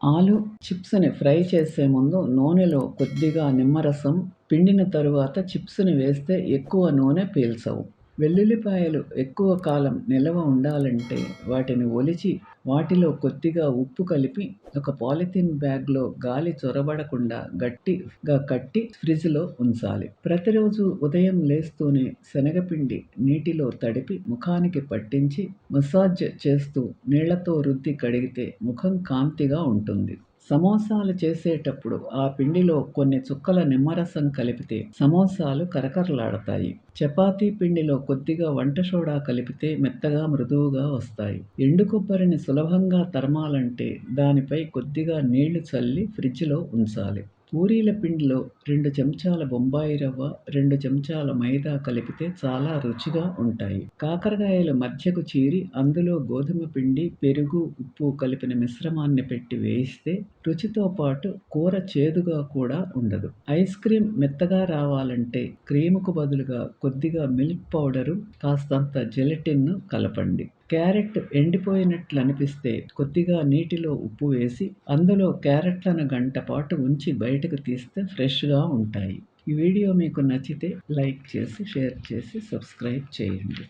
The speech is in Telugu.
ఆలు చిప్స్ని ఫ్రై చేసే ముందు నూనెలో కొద్దిగా నిమ్మరసం పిండిన తరువాత చిప్స్ని వేస్తే ఎక్కువ నూనె పీల్చవు. వెల్లుల్లిపాయలు ఎక్కువ కాలం నిల్వ ఉండాలంటే వాటిని ఒలిచి వాటిలో కొద్దిగా ఉప్పు కలిపి ఒక పాలిథిన్ బ్యాగ్లో గాలి చొరబడకుండా గట్టిగా కట్టి ఫ్రిడ్జ్లో ఉంచాలి. ప్రతిరోజు ఉదయం లేస్తూనే శనగపిండి నీటిలో తడిపి ముఖానికి పట్టించి మసాజ్ చేస్తూ నీళ్ళతో రుద్ది కడిగితే ముఖం కాంతిగా ఉంటుంది. సమోసాలు చేసేటప్పుడు ఆ పిండిలో కొన్ని చుక్కల నిమ్మరసం కలిపితే సమోసాలు కరకరలాడతాయి. చపాతీ పిండిలో కొద్దిగా వంట సోడా కలిపితే మెత్తగా మృదువుగా వస్తాయి. ఎండు కొబ్బరిని సులభంగా తరమాలంటే దానిపై కొద్దిగా నీళ్ళు చల్లి ఫ్రిడ్జ్లో ఉంచాలి. పూరీల పిండిలో రెండు చెంచాల బొంబాయి రవ్వ రెండు చెంచాల మైదా కలిపితే చాలా రుచిగా ఉంటాయి. కాకరకాయలు మధ్యకు చీరి అందులో గోధుమ పిండి పెరుగు ఉప్పు కలిపిన మిశ్రమాన్ని పెట్టి వేయిస్తే రుచితో పాటు కూర చేదుగా కూడా ఉండదు. ఐస్ క్రీమ్ మెత్తగా రావాలంటే క్రీముకు బదులుగా కొద్దిగా మిల్క్ పౌడరు కాస్తంత జెలటిన్ను కలపండి. క్యారెట్ ఎండిపోయినట్లు అనిపిస్తే కొద్దిగా నీటిలో ఉప్పు వేసి అందులో క్యారెట్లను గంట పాటు ఉంచి బయటకు తీస్తే ఫ్రెష్గా ఉంటాయి. ఈ వీడియో మీకు నచ్చితే లైక్ చేసి షేర్ చేసి సబ్స్క్రైబ్ చేయండి.